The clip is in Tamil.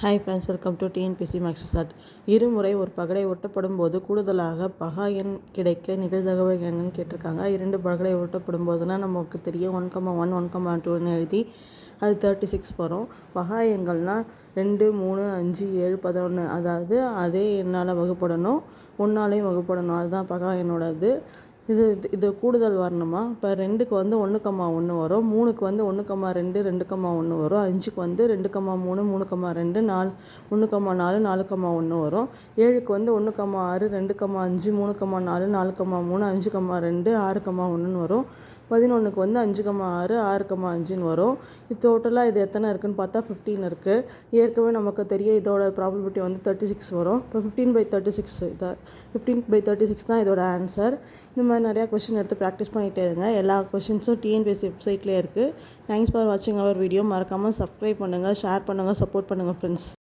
Hi friends welcome to TNPSC maths chat இருமுறை ஒரு பகடை ஒட்டப்படும் போது கூடுதலாக பகா எண் கிடைக்க நிகழ்தகவு என்னன்னு கேட்டிருக்காங்க. இரண்டு பகடை ஒட்டப்படும் போதுனா நமக்கு தெரியும் one comma one one comma டூன்னு எழுதி அது தேர்ட்டி சிக்ஸ் வரும். பகா எண்கள்னால் ரெண்டு மூணு அஞ்சு ஏழு பதினொன்று அதாவது அதே எண்ணால் வகுப்படணும். ஒன்றாலையும் வகுப்படணும். அதுதான் பகா எண்ணோடது. இது இது கூடுதல் வரணுமா? இப்போ ரெண்டுக்கு வந்து ஒன்று கம்மா ஒன்று வரும். மூணுக்கு வந்து ஒன்று கம்மா ரெண்டு ரெண்டு கம்மா ஒன்று வரும். அஞ்சுக்கு வந்து ரெண்டு கம்மா மூணு மூணு கம்மா ரெண்டு நாலு ஒன்று கம்மா நாலு நாலு கம்மா ஒன்று வரும். ஏழுக்கு வந்து ஒன்று கம்மா ஆறு ரெண்டு கம்மா அஞ்சு மூணு கம்மா நாலு நாலு கம்மா மூணு அஞ்சு கம்மா ரெண்டு ஆறு கம்மா ஒன்றுன்னு வரும். பதினொன்றுக்கு வந்து அஞ்சு கம்மா ஆறு ஆறு கம்மா அஞ்சுன்னு வரும். இது டோட்டலாக இது எத்தனை இருக்குதுன்னு பார்த்தா ஃபிஃப்டீன் இருக்குது ஏற்கனவே நமக்கு தெரியும் இதோட ப்ராபபிலிட்டி வந்து தேர்ட்டி சிக்ஸ் வரும். இப்போ ஃபிஃப்டீன் பை தேர்ட்டி சிக்ஸ் இதை ஃபிஃப்டீன் பை தேர்ட்டி சிக்ஸ் தான் இதோட ஆன்சர் இந்த மாதிரி மாதிரி நிறையா கொஷின் எடுத்து ப்ராக்டிஸ் பண்ணிகிட்டே இருங்க. எல்லா கொஷின்ஸும் டிஎன்பிஎஸ்சி வெப்சைட்லேயே இருக்குது தேங்க்ஸ் ஃபார் வாட்சிங் அவர் வீடியோ மறக்காமல் சப்ஸ்கிரைப் பண்ணுங்கள் ஷேர் பண்ணுங்கள் சப்போர்ட் பண்ணுங்கள் ஃப்ரெண்ட்ஸ்